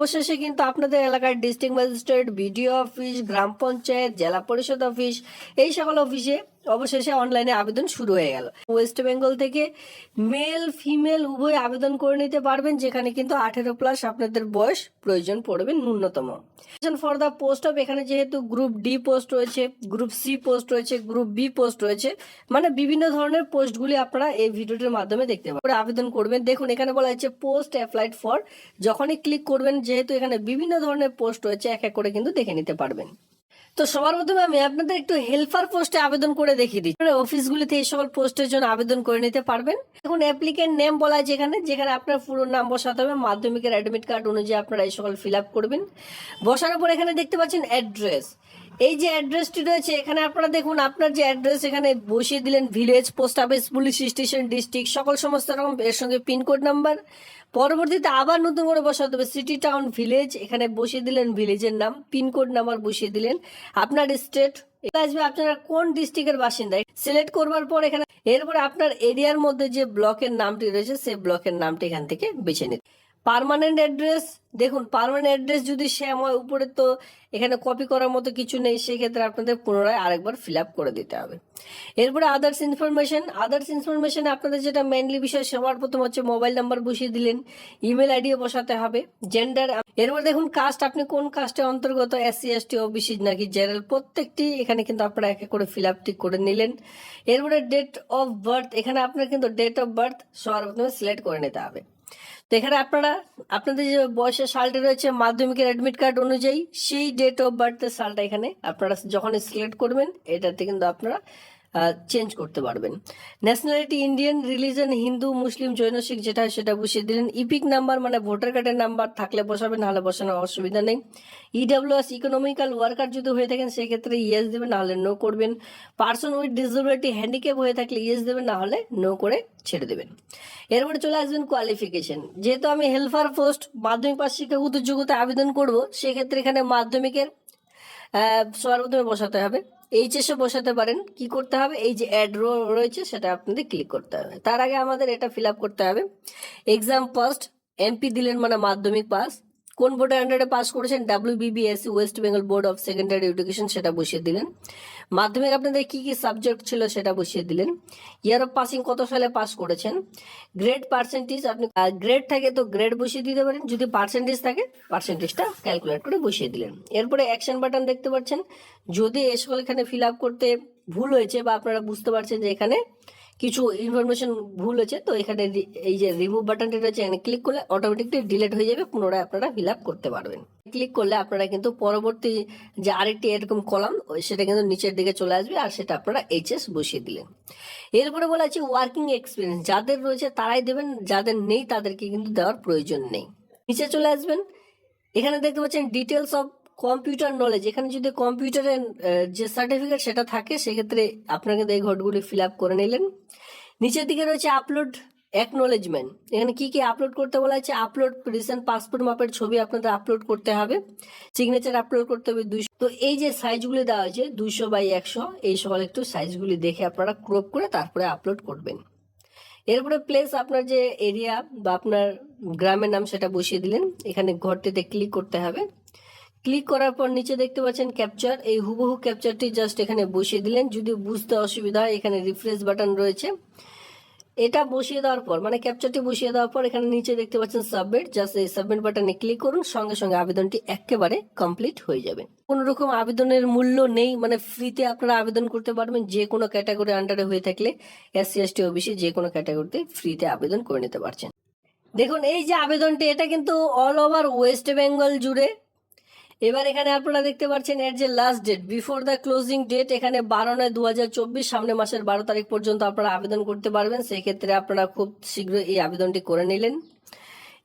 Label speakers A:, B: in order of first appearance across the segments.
A: অবশেষে কিন্তু আপনাদের এলাকার ডিস্ট্রিক্ট ম্যাজিস্ট্রেট বিডিও অফিস গ্রাম পঞ্চায়েত, জেলা পরিষদ অফিস এই সকল অফিসে অবশেষে অনলাইনে আবেদন শুরু হয়ে গেল। ওয়েস্ট বেঙ্গল থেকে মেল ফিমেল উভয় আবেদন করে নিতে পারবেন, যেখানে কিন্তু আঠেরো প্লাস আপনাদের বয়স প্রয়োজন পড়বে ন্যূনতম। ফর দ্য পোস্ট অফ এখানে যেহেতু গ্রুপ ডি পোস্ট রয়েছে গ্রুপ সি পোস্ট রয়েছে গ্রুপ বি পোস্ট রয়েছে মানে বিভিন্ন ধরনের পোস্টগুলি আপনারা এই ভিডিওটির মাধ্যমে দেখতে পাবেন আবেদন করবেন। দেখুন, এখানে বলা হচ্ছে পোস্ট অ্যাপ্লাইড ফর যখনই ক্লিক করবেন, যেহেতু এখানে বিভিন্ন ধরনের পোস্ট রয়েছে, এক এক করে কিন্তু দেখে নিতে পারবেন। তো সবার প্রথমে আমি আপনাদের একটু হেল্পার পোস্টে আবেদন করে দেখিয়ে দিই অফিসগুলিতে এই সকল পোস্টের জন্য আবেদন করে নিতে পারবেন। এখন অ্যাপ্লিকেন্ট নেম বলা হয় যেখানে যেখানে আপনার পুরো নাম বসাতে হবে, মাধ্যমিকের অ্যাডমিট কার্ড অনুযায়ী আপনারা এই সকল ফিল আপ করবেন। বসার পর এখানে দেখতে পাচ্ছেন অ্যাড্রেস এই যে অ্যাড্রেসটি রয়েছে, এখানে আপনারা দেখুন, আপনার যে অ্যাড্রেস, এখানে বসিয়ে দিলেন village post office police station district সকল সমস্ত রকম, এর সঙ্গে পিনকোড নাম্বার পরবর্তীতে আবার নতুন করে বসাতে হবে সিটি টাউন ভিলেজ এখানে বসিয়ে দিলেন ভিলেজের নাম পিনকোড নাম্বার বসিয়ে দিলেন। আপনার স্টেট আসবে আপনারা কোন ডিস্ট্রিক্টের বাসিন্দা সিলেক্ট করবার পর এখানে, এরপরে আপনার এরিয়ার মধ্যে যে ব্লকের নামটি রয়েছে, সেই ব্লকের নামটি এখান থেকে বেছে নিন। পার্মানেন্ট অ্যাড্রেস দেখুন পারমানেন্ট অ্যাড্রেস যদি সেম হয় উপরে তো এখানে কপি করার মতো কিছু নেই, সেক্ষেত্রে আপনাদের পুনরায় আরেকবার ফিল আপ করে দিতে হবে। এরপরে আদার্স ইনফরমেশন আদার্স ইনফরমেশনে আপনাদের যেটা মেনলি বিষয়, সবার প্রথম হচ্ছে মোবাইল নাম্বার বসিয়ে দিলেন ইমেল আইডিও বসাতে হবে জেন্ডার এরপর দেখুন কাস্ট আপনি কোন কাস্টের অন্তর্গত এসসি এসটি ওবিসি নাকি জেনারেল প্রত্যেকটি এখানে কিন্তু আপনারা এক এক করে ফিল আপটি করে নিলেন। এরপরে ডেট অফ বার্থ এখানে আপনার কিন্তু ডেট অফ বার্থ সবার প্রথমে সিলেক্ট করে নিতে হবে। তো এখানে আপনারা, আপনাদের যে বয়সের সালটি রয়েছে মাধ্যমিকের অ্যাডমিট কার্ড অনুযায়ী, সেই ডেট অফ বার্থের সালটা এখানে আপনারা যখন সিলেক্ট করবেন, এটাতে কিন্তু আপনারা চেঞ্জ করতে পারবেন। Nationality Indian religion Hindu Muslim Jain Sikh যেটা সেটা বসিয়ে দিলেন। ইপিক নাম্বার মানে ভোটার কার্ডের নাম্বার থাকলে বসাবেন নাহলে বসানোর অসুবিধা নেই। ইডাব্লিউএস ইকোনমিক্যাল ওয়ার্কার যদি হয়ে থাকেন সেক্ষেত্রে ইয়েস দেবেন নাহলে নো করবেন। পার্সন উইথ ডিসেবিলিটি হ্যান্ডিক্যাপ হয়ে থাকলে ইয়েস দেবেন নাহলে নো করে ছেড়ে দেবেন। এরপরে চলে আসবেন কোয়ালিফিকেশন যেহেতু আমি হেল্পার পোস্ট মাধ্যমিক পাশ শিক্ষাগত যোগ্যতা আবেদন করব সেক্ষেত্রে এখানে মাধ্যমিকের আহ, সবার প্রথমে বসাতে হবে। এইচএসও বসাতে পারেন। কি করতে হবে? এই যে অ্যাড রো রয়েছে, সেটা আপনাদের ক্লিক করতে হবে। তার আগে আমাদের এটা ফিল করতে হবে। এক্সাম ফার্স্ট এমপি দিলেন মানে মাধ্যমিক পাস কোন বোর্ডের আন্ডারে পাস করেছেন? WBBSC West Bengal board of secondary education সেটা বসিয়ে দিলেন। মাধ্যমিক আপনাদের কি কি সাবজেক্ট ছিল সেটা বসিয়ে দিলেন। ইয়ার অফ পাসিং কত সালে পাস করেছেন? গ্রেড পার্সেন্টেজ আপনি গ্রেড থাকে তো গ্রেড বসিয়ে দিতে পারেন। যদি পার্সেন্টেজ থাকে পার্সেন্টেজটা ক্যালকুলেট করে বসিয়ে দিলেন। এরপরে অ্যাকশন বাটন দেখতে পাচ্ছেন। যদি এই এখানে ফিল আপ করতে ভুল হয়েছে বা আপনারা বুঝতে পারছেন যে এখানে কিছু ইনফরমেশন ভুল হয়েছে তো এখানে এই যে রিমুভ বাটনটি রয়েছে, এখানে ক্লিক করলে অটোমেটিকলি ডিলেট হয়ে যাবে, পুনরায় আপনারা ফিল আপ করতে পারবেন। ক্লিক করলে আপনারা কিন্তু পরবর্তী যে আরেকটি এরকম কলাম সেটা কিন্তু নিচের দিকে চলে আসবে, আর সেটা আপনারা এইচএস বসিয়ে দিলেন। এরপরে বলা আছে ওয়ার্কিং এক্সপিরিয়েন্স যাদের রয়েছে তারাই দেবেন, যাদের নেই তাদেরকে কিন্তু দেওয়ার প্রয়োজন নেই। নিচে চলে আসবেন, এখানে দেখতে পাচ্ছেন ডিটেলস অফ কম্পিউটার নলেজ এখানে যদি কম্পিউটারের যে সার্টিফিকেট সেটা থাকে, সেক্ষেত্রে আপনারা কিন্তু এই ঘটগুলি ফিল আপ করে নিলেন। নিচের দিকে রয়েছে আপলোড অ্যাকনোলেজমেন্ট এখানে কি কি আপলোড করতে বলা হয়েছে? আপলোড রিসেন্ট পাসপোর্ট মাপের ছবি আপনাদের আপলোড করতে হবে। সিগনেচার আপলোড করতে হবে দুইশো তো এই যে সাইজগুলি দেওয়া হয়েছে, দুইশো বাই একশো, এই সকল একটু সাইজগুলি দেখে আপনারা ক্রপ করে তারপরে আপলোড করবেন। এরপরে প্লেস আপনার যে এরিয়া বা আপনার গ্রামের নাম সেটা বসিয়ে দিলেন। এখানে ঘরটিতে ক্লিক করতে হবে। ক্লিক করার পর নিচে দেখতে পাচ্ছেন ক্যাপচার। এই হুবহু ক্যাপচারটি জাস্ট এখানে বসিয়ে দিলেন। যদি বুঝতে অসুবিধা হয়, এখানে রিফ্রেশ বাটন রয়েছে। এটা বসিয়ে দেওয়ার পর মানে ক্যাপচারটি বসিয়ে দেওয়ার পর এখানে নিচে দেখতে পাচ্ছেন সাবমিট। জাস্ট এই সাবমিট বাটনে ক্লিক করুন, সঙ্গে সঙ্গে আবেদনটি একেবারে কমপ্লিট হয়ে যাবে। কোন রকম আবেদনের মূল্য নেই মানে ফ্রিতে আপনারা আবেদন করতে পারবেন যে কোনো ক্যাটাগরি আন্ডারে হয়ে থাকলে এসসি এসটি ওবিসি যে কোনো ক্যাটাগরিতে ফ্রিতে আবেদন করে নিতে পারছেন। দেখুন, এই যে আবেদনটি, এটা কিন্তু অল ওভার ওয়েস্ট বেঙ্গল জুড়ে এবার এখানে আপনারা দেখতে পাচ্ছেন এর যে last date before the closing date এখানে বারো নয় দু সামনে মাসের বারো তারিখ পর্যন্ত আপনারা আবেদন করতে পারবেন। সেই ক্ষেত্রে আপনারা খুব শীঘ্র এই আবেদনটি করে নিলেন।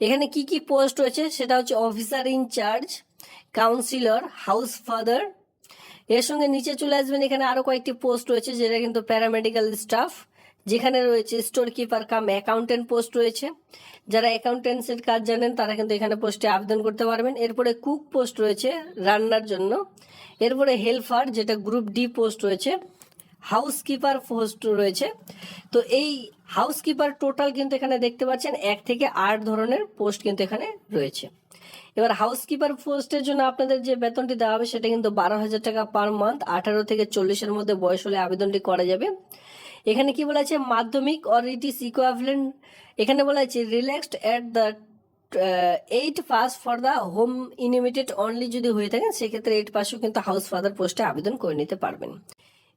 A: এখানে কি কি পোস্ট রয়েছে? সেটা হচ্ছে officer in charge counsellor house father এর সঙ্গে নিচে চলে আসবেন। এখানে আরও কয়েকটি পোস্ট রয়েছে, যেটা কিন্তু প্যারামেডিক্যাল স্টাফ যেখানে রয়েছে store keeper cum accountant post রয়েছে। যারা অ্যাকাউন্টেন্সের কাজ জানেন, তারা কিন্তু এখানে পোস্টে আবেদন করতে পারবেন। এরপরে কুক পোস্ট রয়েছে রান্নার জন্য। এরপরে হেল্পার যেটা গ্রুপ ডি পোস্ট রয়েছে হাউসকিপার পোস্ট রয়েছে। তো এই হাউসকিপার টোটাল কিন্তু এখানে দেখতে পাচ্ছেন, এক থেকে আট ধরনের পোস্ট কিন্তু এখানে রয়েছে। এবার হাউসকিপার পোস্টের জন্য আপনাদের যে বেতনটি দেওয়া হবে, সেটা কিন্তু বারো হাজার টাকা পার মান্থ আঠারো থেকে চল্লিশের মধ্যে বয়স হলে আবেদনটি করা যাবে। এখানে কি বলা আছে? মাধ্যমিক অর ইট ইস ইকুইভ্যালেন্ট এখানে বলা আছে relaxed at the eight pass for the home ইনিমিটেড only যদি হয়ে থাকেন সেক্ষেত্রে এইট পাসও কিন্তু হাউস ফাদার পোস্টে আবেদন করে নিতে পারবেন।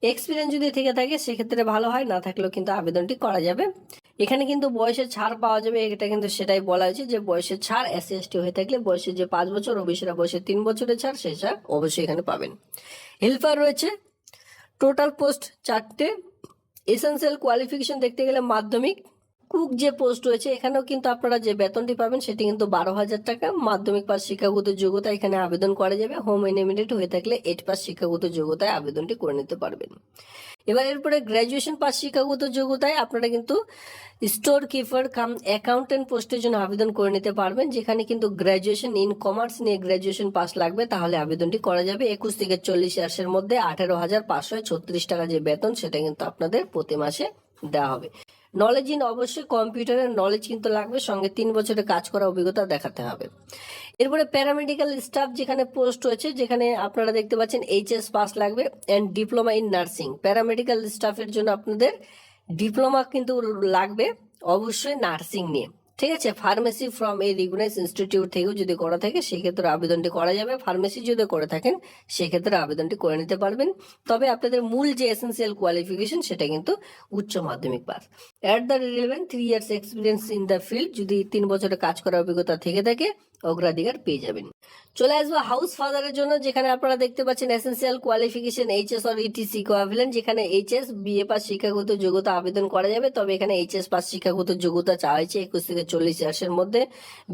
A: এক্সপিরিয়েন্স যদি থেকে থাকে, সেক্ষেত্রে ভালো হয়, না থাকলেও কিন্তু আবেদনটি করা যাবে। এখানে কিন্তু বয়সের ছাড় পাওয়া যাবে, এটা কিন্তু সেটাই বলা হয়েছে যে বয়সের ছাড় এস এসটি হয়ে থাকলে বয়সের যে পাঁচ বছর ওবিসিরা বয়সের তিন বছরের ছাড়, সেই ছাড় অবশ্যই এখানে পাবেন। হেল্পার রয়েছে। টোটাল পোস্ট চারটে এসেন্সিয়াল কোয়ালিফিকেশন দেখতে গেলে মাধ্যমিক কুক যে পোস্ট রয়েছে, এখানেও কিন্তু আপনারা যে বেতনটি পাবেন, সেটি কিন্তু বারো হাজার টাকা। মাধ্যমিক পাস শিক্ষাগত যোগ্যতা এখানে আবেদন করা যাবে। হোম এনিমিটেড হয়ে থাকলে এইট পাস শিক্ষাগত যোগ্যতায় আবেদনটি করে নিতে পারবেন। এবার এরপরে গ্র্যাজুয়েশন পাস শিক্ষাগত যোগ্যতায় আপনারা কিন্তু স্টোর কিপার কাম অ্যাকাউন্টেন্ট পোস্টের জন্য আবেদন করে নিতে পারবেন, যেখানে কিন্তু গ্র্যাজুয়েশন ইন কমার্স নিয়ে গ্র্যাজুয়েশন পাস লাগবে। তাহলে আবেদনটি করা যাবে একুশ থেকে চল্লিশ ইয়ার্সের মধ্যে আঠারো হাজার পাঁচশো ছত্রিশ টাকা যে বেতন, সেটা কিন্তু আপনাদের প্রতি মাসে দেওয়া হবে। নলেজ ইন অবশ্যই কম্পিউটারের নলেজ কিন্তু লাগবে, সঙ্গে তিন বছরে কাজ করার অভিজ্ঞতা দেখাতে হবে। এরপরে প্যারামেডিক্যাল স্টাফ যেখানে পোস্ট হয়েছে যেখানে আপনারা দেখতে পাচ্ছেন এইচএস পাস লাগবে and diploma in nursing paramedical স্টাফের জন্য আপনাদের ডিপ্লোমা কিন্তু লাগবে, অবশ্যই নার্সিং নিয়ে। ঠিক আছে ফার্মেসি ফ্রম এই রিগনাইজ ইনস্টিটিউট থেকেও যদি করা থাকে, সেক্ষেত্রে আবেদনটি করা যাবে। ফার্মেসি যদি করে থাকেন, সেক্ষেত্রে আবেদনটি করে নিতে পারবেন। তবে আপনাদের মূল যে এসেন্সিয়াল কোয়ালিফিকেশন সেটা কিন্তু উচ্চ মাধ্যমিক pass. At the relevant three years experience in the field যদি তিন বছরের কাজ করার অভিজ্ঞতা থেকে থাকে অগ্রাধিকার পেয়ে যাবেন। চলে আসব হাউস ফাদারের জন্য, যেখানে আপনারা দেখতে পাচ্ছেন essential qualification HS or ETC equivalent যেখানে এইচ এইচএস, বিএ পাস শিক্ষাগত যোগ্যতা আবেদন করা যাবে। তবে এখানে এইচএস পাস শিক্ষাগত যোগ্যতা চাওয়া হয়েছে একুশ থেকে চল্লিশ ইয়ার্সের মধ্যে।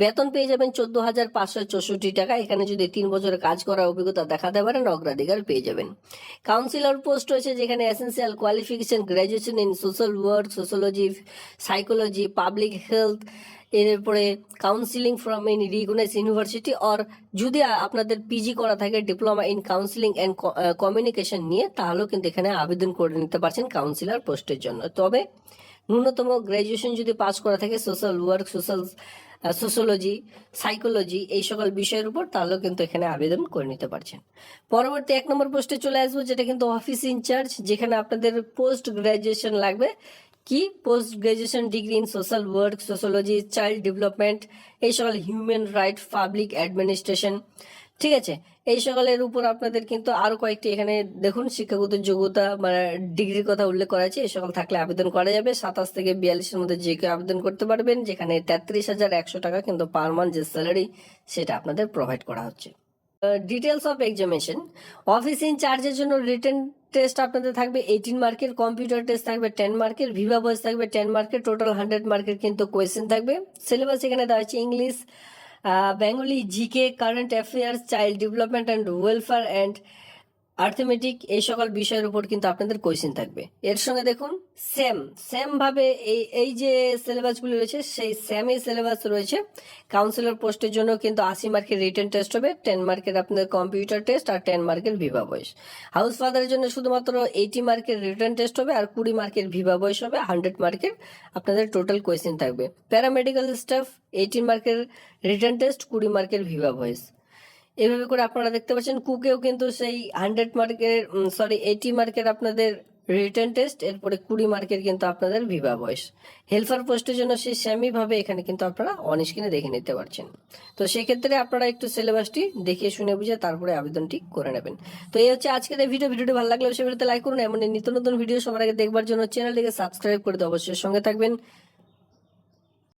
A: বেতন পেয়ে যাবেন চোদ্দ হাজার পাঁচশো চৌষট্টি টাকা। এখানে যদি তিন বছরের কাজ করার অভিজ্ঞতা দেখাতে পারেন, অগ্রাধিকার পেয়ে যাবেন। কাউন্সিলর পোস্ট রয়েছে, যেখানে essential qualification, graduation in social work, sociology, psychology, public health এরপরে counselling from in recognised university or যদি আপনাদের পিজি করা থাকে diploma in counselling and communication নিয়ে, তাহলেও কিন্তু এখানে আবেদন করে নিতে পারছেন কাউন্সিলর পোস্টের জন্য। তবে ন্যূনতম গ্র্যাজুয়েশন যদি পাস করা থাকে social work social sociology psychology এই সকল বিষয়ের উপর, তাহলেও কিন্তু এখানে আবেদন করে নিতে পারছেন। পরবর্তী এক নম্বর পোস্টে চলে আসব, যেটা কিন্তু অফিস ইনচার্জ যেখানে আপনাদের পোস্ট গ্র্যাজুয়েশন লাগবে। কি? Post graduation degree in social work sociology child development এই সকল হিউম্যান রাইট পাবলিক অ্যাডমিনিস্ট্রেশন ঠিক আছে? এই সকলের উপর আপনাদের কিন্তু আরও কয়েকটি এখানে দেখুন, শিক্ষাগত যোগ্যতা মানে ডিগ্রির কথা উল্লেখ করা আছে এই সকল থাকলে আবেদন করা যাবে। সাতাশ থেকে বিয়াল্লিশের মধ্যে যে কেউ আবেদন করতে পারবেন, যেখানে তেত্রিশ হাজার একশো টাকা কিন্তু পার মান্থ যে স্যালারি সেটা আপনাদের প্রোভাইড করা হচ্ছে। ডিটেলস অফ এক্সামিনেশন অফিস ইনচার্জের জন্য রিটেন টেস্ট আপনাদের থাকবে এইটিন মার্কের কম্পিউটার টেস্ট থাকবে টেন মার্কের ভিভা বয়েস থাকবে টেন মার্কের টোটাল হান্ড্রেড মার্কের কিন্তু কোয়েশ্চেন থাকবে। সিলেবাস এখানে দেওয়া হচ্ছে English Bengali GK current affairs child development and welfare and arithmetic এই সকল বিষয়ের উপর কিন্তু আপনাদের কোয়েশ্চেন থাকবে। এর সঙ্গে দেখুন সেম সেম ভাবে এই এই যে সিলেবাসগুলি রয়েছে, সেই সেমই সিলেবাস রয়েছে। কাউন্সিলর পোস্টের জন্য কিন্তু আশি মার্কের রিটেন টেস্ট হবে টেন মার্কের আপনাদের কম্পিউটার টেস্ট আর টেন মার্কের ভিভা বয়স হাউস ফাদারের জন্য শুধুমাত্র এইটি মার্কের রিটেন টেস্ট হবে আর কুড়ি মার্কের ভিভা বয়স হবে হান্ড্রেড মার্কের আপনাদের টোটাল কোয়েশ্চেন থাকবে। প্যারামেডিক্যাল স্টাফ এইটিন মার্কের রিটার্ন টেস্ট কুড়ি মার্কের ভিভা ভয়েস এভাবে করে আপনারা দেখতে পাচ্ছেন, কুকেও কিন্তু সেই হান্ড্রেড মার্কের সরি এইটি মার্কের আপনাদের রিটার্ন টেস্ট এরপরে কুড়ি মার্কের কিন্তু আপনাদের ভিভা বয়স হেল্পার পোস্টের জন্য সেই সেমই ভাবে এখানে কিন্তু আপনারা অনস্ক্রিনে দেখে নিতে পারছেন। তো সেক্ষেত্রে আপনারা একটু সিলেবাসটি দেখে শুনে বুঝে তারপরে আবেদনটি করে নেবেন। তো এই হচ্ছে আজকের এই ভিডিও ভিডিওটি ভালো লাগলে অবশ্যই ভিডিওতে লাইক করুন। এমন নিত্য নতুন ভিডিও সবার আগে দেখবার জন্য চ্যানেলটিকে সাবস্ক্রাইব করে দিয়ে অবশ্যই সঙ্গে থাকবেন।